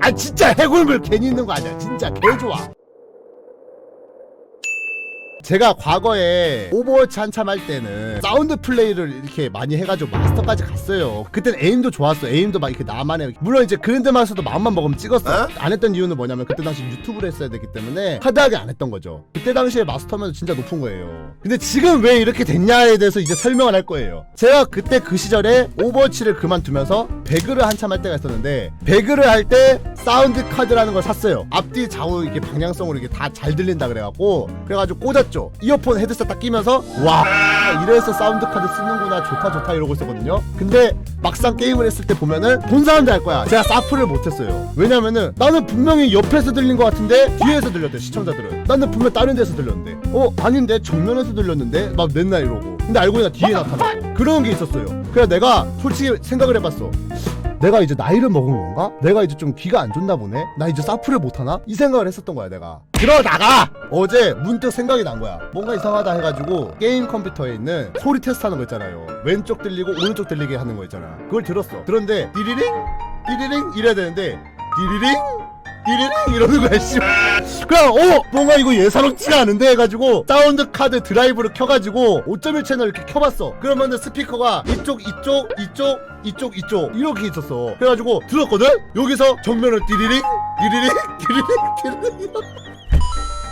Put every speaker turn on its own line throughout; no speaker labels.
아 진짜 해골물 괜히 있는 거 아니야. 진짜 개 좋아 제가 과거에 오버워치 한참 할 때는 사운드 플레이를 이렇게 많이 해가지고 마스터까지 갔어요. 그땐 에임도 좋았어. 에임도 막 이렇게 나만의 물론 이제 그랜드마스터도 마음만 먹으면 찍었어. 안 했던 이유는 뭐냐면 그때 당시 유튜브를 했어야 되기 때문에 하드하게 안 했던 거죠. 그때 당시에 마스터면 진짜 높은 거예요. 근데 지금 왜 이렇게 됐냐에 대해서 이제 설명을 할 거예요. 제가 그때 그 시절에 오버워치를 그만두면서 배그를 한참 할 때가 있었는데 배그를 할 때 사운드 카드라는 걸 샀어요. 앞뒤 좌우 이게 방향성으로 이게 다 잘 들린다 그래갖고 그래가지고 꽂았죠. 이어폰 헤드셋 딱 끼면서 와 이래서 사운드 카드 쓰는구나 좋다 좋다 이러고 있었거든요. 근데 막상 게임을 했을 때 보면은 본 사람들 알 거야. 제가 사프를 못했어요. 왜냐면은 나는 분명히 옆에서 들린 것 같은데 뒤에서 들렸대 시청자들은. 나는 분명 다른 데서 들렸는데. 어 아닌데 정면에서 들렸는데 막 맨날 이러고. 근데 알고 보니까 뒤에 나타나고 그런 게 있었어요. 그래서 내가 솔직히 생각을 해봤어. 내가 이제 나이를 먹은 건가? 내가 이제 좀 귀가 안 좋나 보네? 나 이제 사프를 못하나? 이 생각을 했었던 거야 내가. 그러다가! 어제 문득 생각이 난 거야. 뭔가 이상하다 해가지고 게임 컴퓨터에 있는 소리 테스트 하는 거 있잖아요. 왼쪽 들리고 오른쪽 들리게 하는 거 있잖아. 그걸 들었어. 들었는데 띠리링? 띠리링? 이래야 되는데 띠리링? 띠리링? 이러는 거야 씨 그냥 어 뭔가 이거 예사롭지가 않은데 해가지고 사운드 카드 드라이브를 켜가지고 5.1 채널 이렇게 켜봤어. 그러면은 스피커가 이쪽 이쪽 이쪽 이쪽 이쪽 이렇게 있었어. 그래가지고 들었거든? 여기서 정면을 띠리링 띠리링 띠리링 띠리링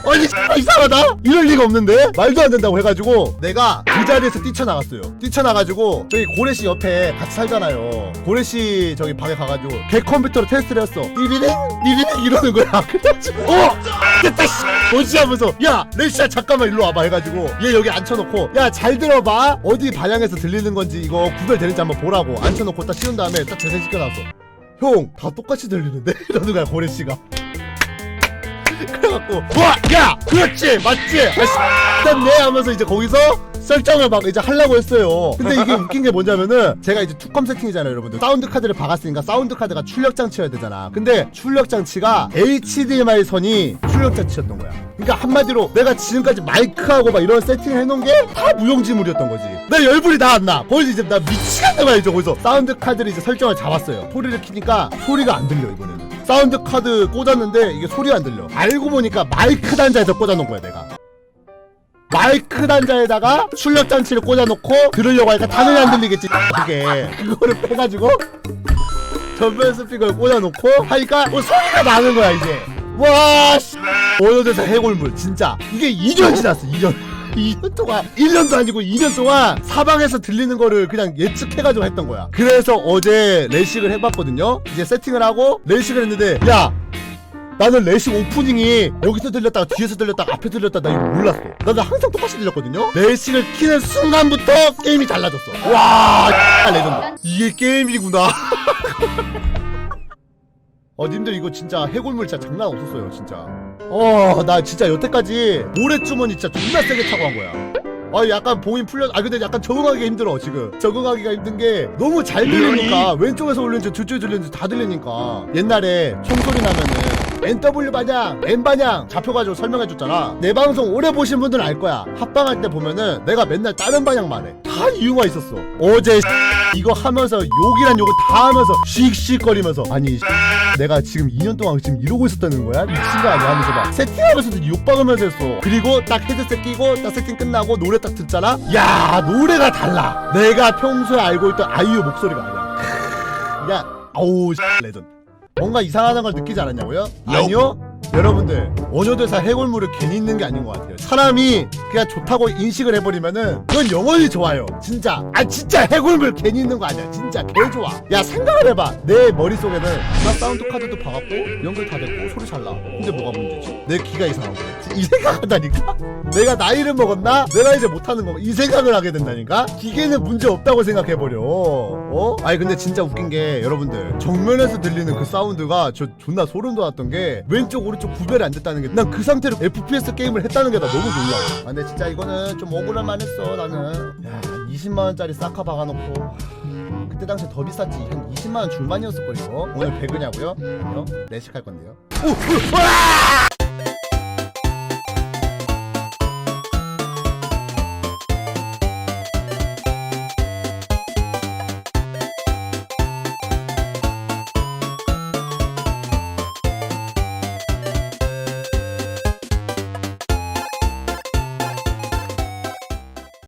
아니 아, 이상하다? 이럴 리가 없는데? 말도 안 된다고 해가지고 내가 그 자리에서 뛰쳐나갔어요. 뛰쳐나가지고 저기 고래씨 옆에 같이 살잖아요. 고래씨 저기 방에 가가지고 걔 컴퓨터로 테스트를 했어. 띠리링? 띠리링? 이러는 거야. 그래가지고 어! 됐다 씨! 뭐지 하면서 야 레시야 잠깐만 일로 와봐 해가지고 얘 여기 앉혀놓고 야 잘 들어봐. 어디 방향에서 들리는 건지 이거 구별되는지 한번 보라고 앉혀놓고 딱 씌운 다음에 딱 재생시켜놨어. 형 다 똑같이 들리는데? 이러는 거야 고래씨가 그래갖고 와 야 그렇지 맞지? 아씨 네 하면서 이제 거기서 설정을 막 이제 하려고 했어요. 근데 이게 웃긴 게 뭐냐면은 제가 이제 투컴 세팅이잖아요 여러분들. 사운드 카드를 박았으니까 사운드 카드가 출력 장치여야 되잖아. 근데 출력 장치가 HDMI 선이 출력 장치였던 거야. 그러니까 한마디로 내가 지금까지 마이크하고 막 이런 세팅을 해놓은 게 다 무용지물이었던 거지. 나 열불이 다 안 나? 거기서 이제 나 미치겠다 말이죠 거기서. 사운드 카드를 이제 설정을 잡았어요. 소리를 키니까 소리가 안 들려 이번에는 사운드 카드 꽂았는데 이게 소리가 안 들려. 알고 보니까 마이크 단자에서 꽂아놓은 거야 내가. 마이크 단자에다가 출력 장치를 꽂아놓고 들으려고 하니까 당연히 안 들리겠지. 그게. 그거를 빼가지고 전면 스피커를 꽂아놓고 하니까 뭐 소리가 나는 거야 이제. 와 씨. 원어대사 해골물 진짜. 이게 2년 지났어 2년 2년 동안 1년도 아니고 2년 동안 사방에서 들리는 거를 그냥 예측해가지고 했던 거야. 그래서 어제 레식을 해봤거든요. 이제 세팅을 하고 레식을 했는데 야 나는 레식 오프닝이 여기서 들렸다가 뒤에서 들렸다가 앞에 들렸다 나 이거 몰랐어. 나는 항상 똑같이 들렸거든요. 레식을 키는 순간부터 게임이 달라졌어. 와 레전드. 이게 게임이구나 어 님들 이거 진짜 해골물 진짜 장난 없었어요 진짜 어 나 진짜 여태까지 모래주머니 진짜 존나 세게 차고 한 거야 아 약간 봉인 풀려 아 근데 약간 적응하기가 힘들어 지금 적응하기가 힘든 게 너무 잘 들리니까 왼쪽에서 올리는지 뒤쪽에 들리는지 다 들리니까 옛날에 총소리 나면은 NW 반향, N 반향 잡혀가지고 설명해줬잖아. 내 방송 오래 보신 분들은 알 거야. 합방할 때 보면은 내가 맨날 다른 반향 말해. 다 이유가 있었어. 어제 이거 하면서 욕이란 욕을 다 하면서 씩씩거리면서 아니 내가 지금 2년 동안 지금 이러고 있었다는 거야? 미친 거 아니야? 하면서 막 세팅하면서도 욕 박으면서 했어. 그리고 딱 헤드셋 끼고 딱 세팅 끝나고 노래 딱 듣잖아? 야 노래가 달라. 내가 평소에 알고 있던 아이유 목소리가 아니야. 야 아우 레전드. 뭔가 이상하다는 걸 느끼지 않았냐고요? 아니요. 여러분들 원효대사 해골물을 괜히 있는 게 아닌 것 같아요. 사람이 그냥 좋다고 인식을 해버리면은 그건 영원히 좋아요. 진짜. 아 진짜 해골물 괜히 있는 거 아니야. 진짜 개 좋아. 야 생각을 해봐. 내 머릿속에는 나 사운드 카드도 박았고 연결 다 됐고 소리 잘 나. 근데 뭐가 문제지? 내 귀가 거지. 이 생각한다니까? 내가 나이를 먹었나? 내가 이제 못하는 거. 이 생각을 하게 된다니까? 기계는 문제 없다고 생각해버려. 어? 아니 근데 진짜 웃긴 게 여러분들 정면에서 들리는 그 사운드가 저 존나 소름 돋았던 게 왼쪽 오른쪽 구별이 안 됐다는 게 난 그 상태로 FPS 게임을 했다는 게 나 너무 놀라워. 아 근데 진짜 이거는 좀 억울할 만 했어 나는. 야 20만 원짜리 싹카 박아놓고. 그때 당시 더 비쌌지 한 20만 원 중반이었을 걸 이거 오늘 배그냐고요? 아니요 레식할 건데요 오! 오! 와!